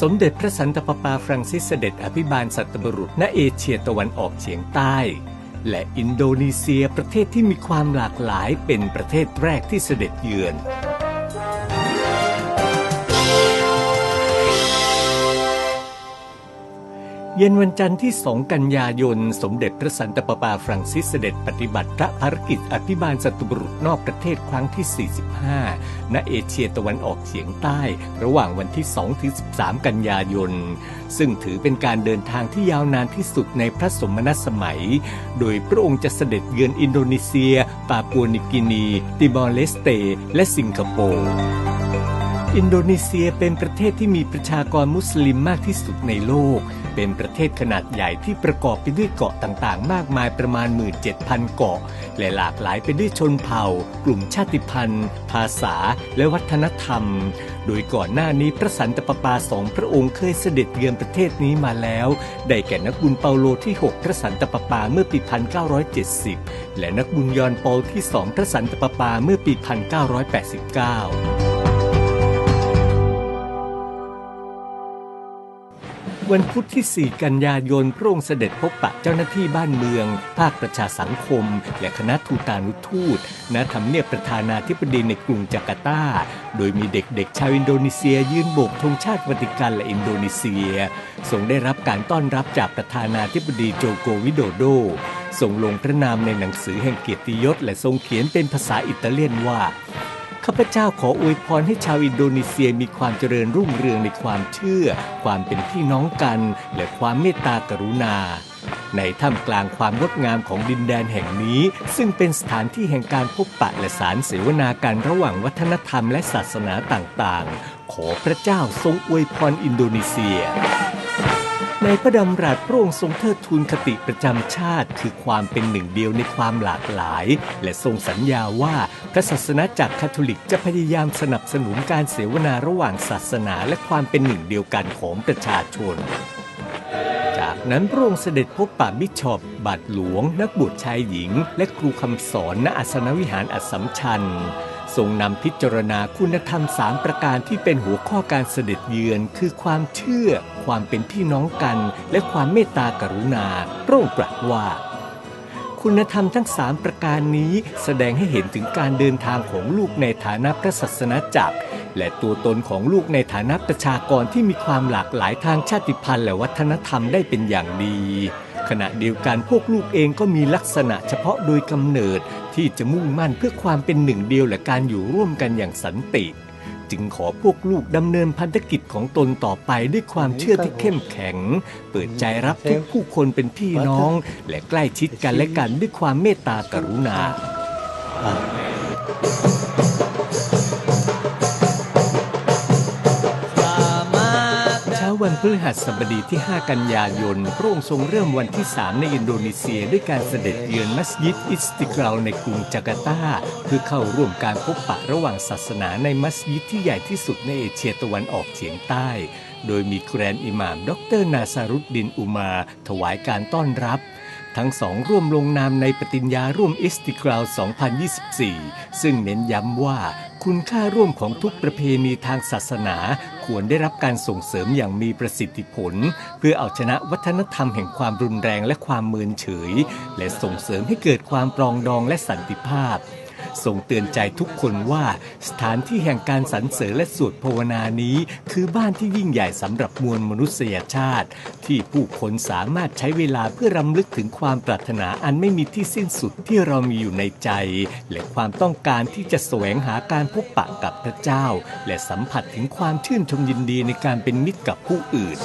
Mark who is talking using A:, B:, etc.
A: สมเด็จพระสันตะปาปาฟรังซิสเสด็จอภิบาลสัตบุรุษณเอเชียตะวันออกเฉียงใต้ และอินโดนีเซียประเทศที่มีความหลากหลายเป็นประเทศแรกที่เสด็จเยือน เย็นวันจันทร์ที่ 2 กันยายน สมเด็จพระสันตะปาปาฟรังซิสเสด็จปฏิบัติพระภารกิจอภิบาลสัตบุรุษนอกประเทศครั้งที่ 45 ณ เอเชียตะวันออกเฉียงใต้ ระหว่างวันที่ 2 ถึง 13 กันยายน ซึ่งถือเป็นการเดินทางที่ยาวนานที่สุดในพระสมณสมัย โดยพระองค์จะเสด็จเยือนอินโดนีเซีย ปาปัวนิกินี ติมอร์เลสเต และสิงคโปร์อินโดนีเซียเป็นประเทศที่มีประชากรมุสลิมมากที่สุดในโลก เป็นประเทศขนาดใหญ่ที่ประกอบไปด้วยเกาะต่างๆ มากมายประมาณ 17,000 เกาะ และหลากหลายไปด้วยชนเผ่า กลุ่มชาติพันธุ์ ภาษา และวัฒนธรรม โดยก่อนหน้านี้พระสันตะปาปาสองพระองค์เคยเสด็จเยือนประเทศนี้มาแล้ว ได้แก่นักบุญเปาโลที่ 6 พระสันตะปาปาเมื่อปี 1970 และนักบุญยอนปอลที่ 2 พระสันตะปาปาเมื่อปี 1989 วันพุธที่ 4 กันยายน พระองค์เสด็จพบปะเจ้าหน้าที่บ้านเมือง ภาคประชาสังคม และคณะทูตานุทูต ณ ทำเนียบประธานาธิบดีในกรุงจาการ์ตา โดยมีเด็กๆ ชาวอินโดนีเซียยืนโบกธงชาติวัติกันและอินโดนีเซีย ทรงได้รับการต้อนรับจากประธานาธิบดีโจโกวิโดโด ทรงลงพระนามในหนังสือแห่งเกียรติยศ และทรงเขียนเป็นภาษาอิตาเลียนว่า ข้าพเจ้าขออวยพรให้ชาวอินโดนีเซียมีความเจริญรุ่งเรืองในความเชื่อ ความเป็นพี่น้องกัน และความเมตตากรุณา ในท่ามกลางความงดงามของดินแดนแห่งนี้ ซึ่งเป็นสถานที่แห่งการพบปะและสารเสวนากันระหว่างวัฒนธรรมและศาสนาต่างๆ ขอพระเจ้าทรงอวยพรอินโดนีเซีย ในพระดำรัสพระองค์ทรงเทิดทูนคติประจำชาติ คือความเป็นหนึ่งเดียวในความหลากหลาย และทรงสัญญาว่าพระศาสนาจักรคาทอลิกจะพยายามสนับสนุนการเสวนาระหว่างศาสนาและความเป็นหนึ่งเดียวกันของประชาชน จากนั้นพระองค์เสด็จพบป่าบิชอบบาทหลวง นักบวชชายหญิง และครูคำสอนณอาสนวิหารอัสสัมชัญ ทรงนำพิจารณาคุณธรรมสามประการที่เป็นหัวข้อการเสด็จเยือน คือความเชื่อ ความเป็นพี่น้องกัน และความเมตตากรุณาพระองค์ตรัสว่า คุณธรรมทั้งสามประการนี้แสดงให้เห็นถึงการเดินทางของลูกในฐานะพระศาสนาจักร และตัวตนของลูกในฐานะประชากรที่มีความหลากหลายทางชาติพันธุ์และวัฒนธรรมได้เป็นอย่างดี ขณะเดียวกันพวกลูกเองก็มีลักษณะเฉพาะโดยกำเนิดที่จะมุ่งมั่นเพื่อความเป็นหนึ่งเดียวและการอยู่ร่วมกันอย่างสันติ จึงขอพวกลูกดำเนินพันธกิจของตนต่อไปด้วยความเชื่อที่เข้มแข็ง เปิดใจรับทุกผู้คนเป็นพี่น้อง และใกล้ชิดกันและกันด้วยความเมตตากรุณา วันพฤหัสบดีที่ 5 กันยายน พระองค์ทรงเริ่มวันที่ 3 ในอินโดนีเซียด้วยการเสด็จเยือนมัสยิดอิสติกลาลในกรุงจาการ์ตา เพื่อเข้าร่วมการพบปะระหว่างศาสนาในมัสยิดที่ใหญ่ที่สุดในเอเชียตะวันออกเฉียงใต้ โดยมีแกรนอิหม่าม ดรนาซารุดดินอุมา ถวายการต้อนรับ ทั้งสองร่วมลงนามในปฏิญญาร่วมอิสติกลาว2024 ซึ่งเน้นย้ำว่าคุณค่าร่วมของทุกประเพณีทางศาสนา ควรได้รับการส่งเสริมอย่างมีประสิทธิผล เพื่อเอาชนะวัฒนธรรมแห่งความรุนแรงและความเมินเฉย และส่งเสริมให้เกิดความปรองดองและสันติภาพ ทรงเตือนใจทุกคนว่า สถานที่แห่งการสรรเสริญและสวดภาวนานี้ คือบ้านที่ยิ่งใหญ่สำหรับมวลมนุษยชาติ ที่ผู้คนสามารถใช้เวลาเพื่อรำลึกถึงความปรารถนาอันไม่มีที่สิ้นสุดที่เรามีอยู่ในใจ และความต้องการที่จะแสวงหาการพบปะกับพระเจ้า และสัมผัสถึงความชื่นชมยินดีในการเป็นมิตรกับผู้อื่น